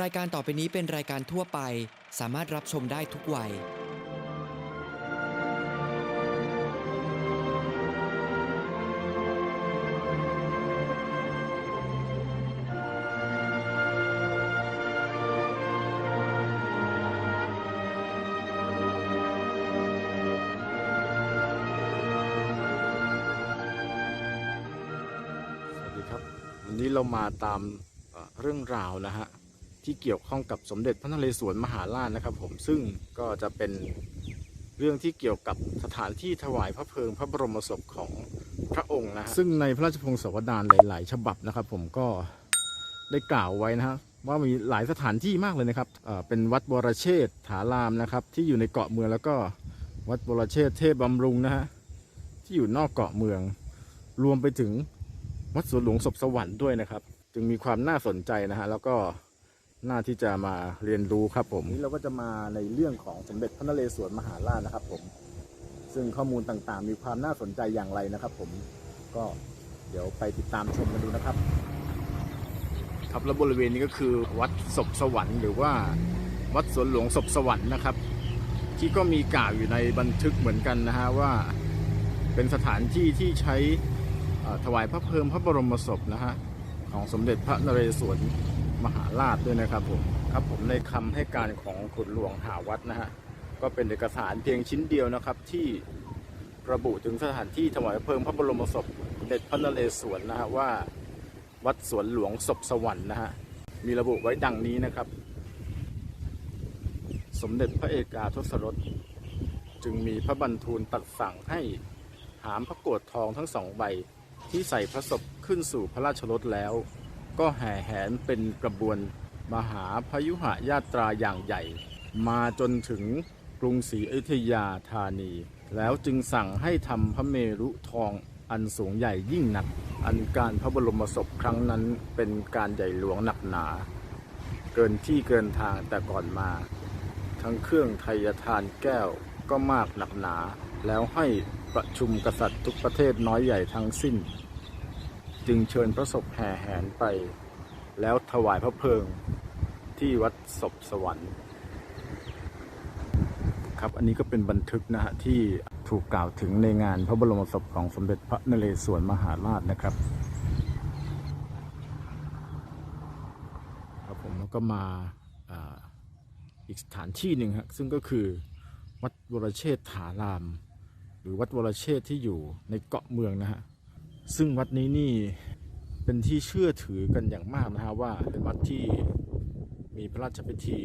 รายการต่อไปนี้เป็นรายการทั่วไป สามารถรับชมได้ทุกวัย สวัสดีครับ วันนี้เรามาตามเอ่อเรื่องราวนะฮะ ที่เกี่ยวข้องกับสมเด็จพระนเรศวรมหาราชนะครับ ผมซึ่งก็จะเป็นเรื่องที่เกี่ยวกับสถานที่ถวายพระเพลิงพระบรมศพของพระองค์นะซึ่งในพระราชพงศาวดารหลาย ๆ ฉบับนะครับ ผมก็ได้กล่าวไว้นะฮะว่ามีหลายสถานที่มากเลยนะครับเป็นวัดบวรเชษฐารามนะครับ ที่อยู่ในเกาะเมืองแล้วก็วัดบวรเชษฐเทพบำรุงนะฮะที่อยู่นอกเกาะเมือง รวมไปถึงวัดสวนหลวงศพสวรรค์ด้วยนะครับ จึงมีความน่าสนใจนะฮะแล้วก็ น่าที่จะมาเรียนรู้ครับผมนี้เราก็จะมาในเรื่องของสมเด็จพระนเรศวรมหาราชนะครับ ผม ซึ่งข้อมูลต่างๆ มีความน่าสนใจอย่างไรนะครับ ผมก็เดี๋ยวไปติดตามชมกันดูนะครับ ครับและบริเวณนี้ก็คือวัดศพสวรรค์หรือว่าวัดสวนหลวงศพสวรรค์นะครับ ที่ก็มีกล่าวอยู่ในบันทึกเหมือนกันนะฮะว่าเป็นสถานที่ที่ใช้เอ่อถวายพระเพลิงพระบรมศพนะฮะของสมเด็จพระนเรศวร มหาราชด้วยนะครับผมครับผมในคำให้การของขุนหลวงหาวัดนะฮะก็เป็นเอกสารเพียงชิ้นเดียวนะครับ ที่ระบุถึงสถานที่ถวายเพลิงพระบรมศพเด็จพระนเรศวรนะฮะว่า วัดสวนหลวงศพสวรรค์นะฮะมีระบุไว้ดังนี้นะครับ สมเด็จพระเอกาทศรสจึงมีพระบัญทูลตัดสั่งให้หามพระโกรธทองทั้งสองใบที่ใส่พระศพขึ้นสู่พระราชรถแล้ว ก็แห่แหนเป็นกระบวนมหาพยุหญาตราอย่างใหญ่ มาจนถึงกรุงศรีอยุธยาธานี แล้วจึงสั่งให้ทำพระเมรุทองอันสูงใหญ่ยิ่งหนัก อันการพระบรมศพครั้งนั้นเป็นการใหญ่หลวงหนักหนา เกินที่เกินทางแต่ก่อนมา ทั้งเครื่องไทยทานแก้วก็มากหนักหนา แล้วให้ประชุมกษัตริย์ทุกประเทศน้อยใหญ่ทั้งสิ้น จึงเชิญพระศพแห่แหนไป แล้วถวายพระเพลิงที่วัดศพสวรรค์ครับอันนี้ก็เป็นบันทึกนะฮะที่ถูกกล่าวถึงในงานพระบรมศพของสมเด็จพระนเรศวรมหาราชนะครับครับผมแล้วก็มาอีกสถานที่หนึ่งฮะซึ่งก็คือวัดวรเชษฐาราม หรือวัดวรเชษฐ์ที่อยู่ในเกาะเมืองนะฮะ ซึ่งวัดนี้นี่เป็นที่เชื่อถือกันอย่างมากนะฮะว่าเป็นวัดที่มีพระราชพิธี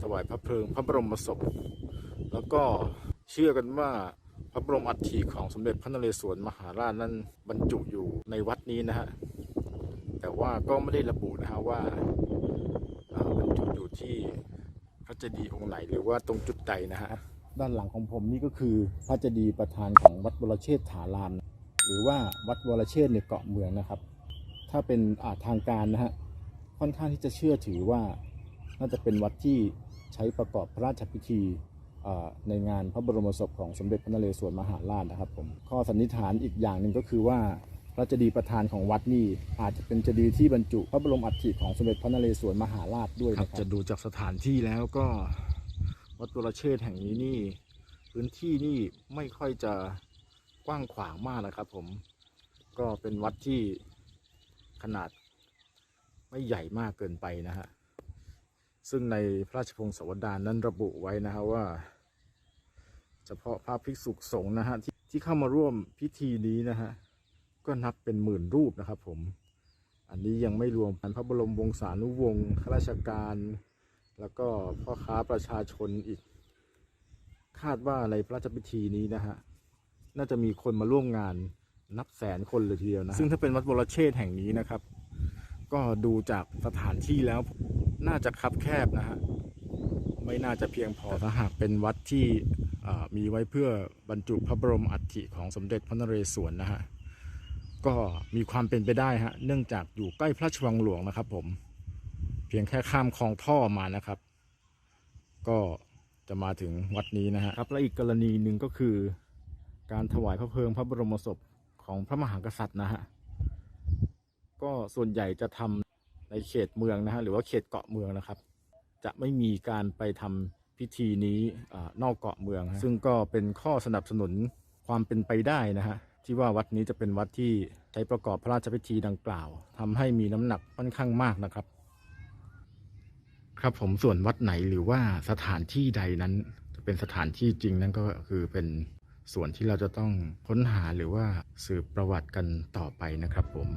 ถวายพระเพลิงพระบรมศพ แล้วก็เชื่อกันว่าพระบรมอัฐิของสมเด็จพระนเรศวรมหาราชนั้นบรรจุอยู่ในวัดนี้นะฮะแต่ว่าก็ไม่ได้ระบุนะฮะว่าบรรจุอยู่ที่พระเจดีย์องค์ไหนหรือว่าตรงจุดใดนะฮะด้านหลังของผมนี่ก็คือพระเจดีย์ประธานของวัดวรเชษฐาราม หรือว่าวัดวรเชษในเกาะเมืองนะครับ ถ้าเป็นอาทางการนะฮะค่อนข้างที่จะเชื่อถือว่าน่าจะเป็นวัดที่ใช้ประกอบพระราชพิธีในงานพระบรมศพของสมเด็จพระนเรศวรมหาราชนะครับผมข้อสันนิษฐานอีกอย่างหนึ่งก็คือว่าพระเจดีย์ประธานของวัดนี่อาจจะเป็นเจดีย์ที่บรรจุพระบรมอัฐิของสมเด็จพระนเรศวรมหาราชด้วยนะครับ จะดูจากสถานที่แล้วก็วัดตุลเชษแห่งนี้นี่ พื้นที่นี่ไม่ค่อยจะ กว้างขวางมากนะครับ ผมก็เป็นวัดที่ขนาดไม่ใหญ่มากเกินไปนะฮะซึ่งในพระราชพงศาวดารนั้นระบุไว้นะฮะว่า เฉพาะพระภิกษุสงฆ์นะฮะที่ที่เข้ามาร่วมพิธีนี้นะฮะก็นับเป็นหมื่นรูปนะครับผมอันนี้ยังไม่รวมพระบรมวงศานุวงศ์ข้าราชการ แล้วก็พ่อค้าประชาชนอีก คาดว่าในพระราชพิธีนี้นะฮะ น่าจะมีคนมาร่วมงานนับแสนคนเลยทีเดียวนะ ซึ่งถ้าเป็นวัดบรเชษฐ์แห่งนี้นะครับ ก็ดูจากสถานที่แล้วน่าจะคับแคบนะฮะ ไม่น่าจะเพียงพอถ้าหากเป็นวัดที่อ่ามีไว้เพื่อบรรจุพระบรมอัฐิของสมเด็จพระนเรศวรนะฮะ ก็มีความเป็นไปได้ฮะ เนื่องจากอยู่ใกล้พระราชวังหลวงนะครับผม เพียงแค่ข้ามคลองท่อมานะครับ ก็จะมาถึงวัดนี้นะฮะครับและอีกกรณีหนึ่งก็คือ การถวายพระเพลิงพระบรมศพของพระมหากษัตริย์นะฮะก็ส่วนใหญ่จะทในเขตเมืองนะฮะหรือว่าเขตเกาะเมืองนะครับ จะไม่มีการไปทำพิธีนี้อนอกเกาะเมือง ซึ่งก็เป็นข้อสนับสนุนความเป็นไปได้นะฮะที่ว่าวัดนี้จะเป็นวัดที่ใช้ประกอบพระราชพิธีดังกล่าวทำให้มีน้ำหนักค่อนข้างมากนะครับ ครับผมส่วนวัดไหนหรือว่าสถานที่ใดนั้นจะเป็นสถานที่จริงนั่นก็คือเป็น ส่วนที่เราจะต้องค้นหาหรือว่าสืบประวัติกันต่อไปนะครับผม